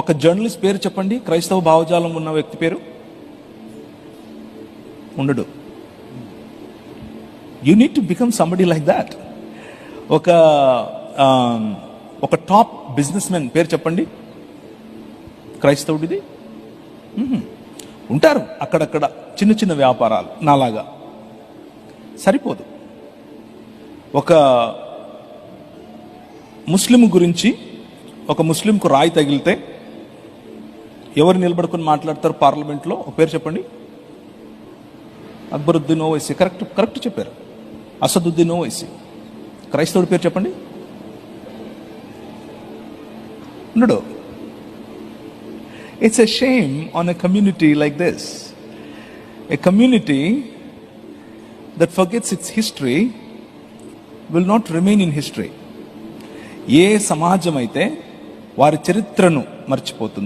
ఒక జర్నలిస్ట్ పేరు చెప్పండి. క్రైస్తవ భావజాలం ఉన్న వ్యక్తి పేరు? ఉండడు. You need to become somebody like that ఒక um, ఒక టాప్ బిజినెస్ మెన్ పేరు చెప్పండి. క్రైస్తవుడిది? ఉంటారు అక్కడక్కడ చిన్న చిన్న వ్యాపారాలు నాలాగా. సరిపోదు. ఒక ముస్లిం గురించి ఒక ముస్లింకు రాయి తగిలితే ఎవరు నిలబడుకుని మాట్లాడతారు పార్లమెంట్లో? ఒక పేరు చెప్పండి. అక్బరుద్దీన్ ఓవైసీ. కరెక్ట్ కరెక్ట్ చెప్పారు. అసదుద్దీన్ ఓవైసీ. క్రైస్తవుడి పేరు చెప్పండి. ఉండడు. It's a shame on a community like this a community that forgets its history will not remain in history ఏ సమాజం అయితే వారి చరిత్రను మర్చిపోతుంది?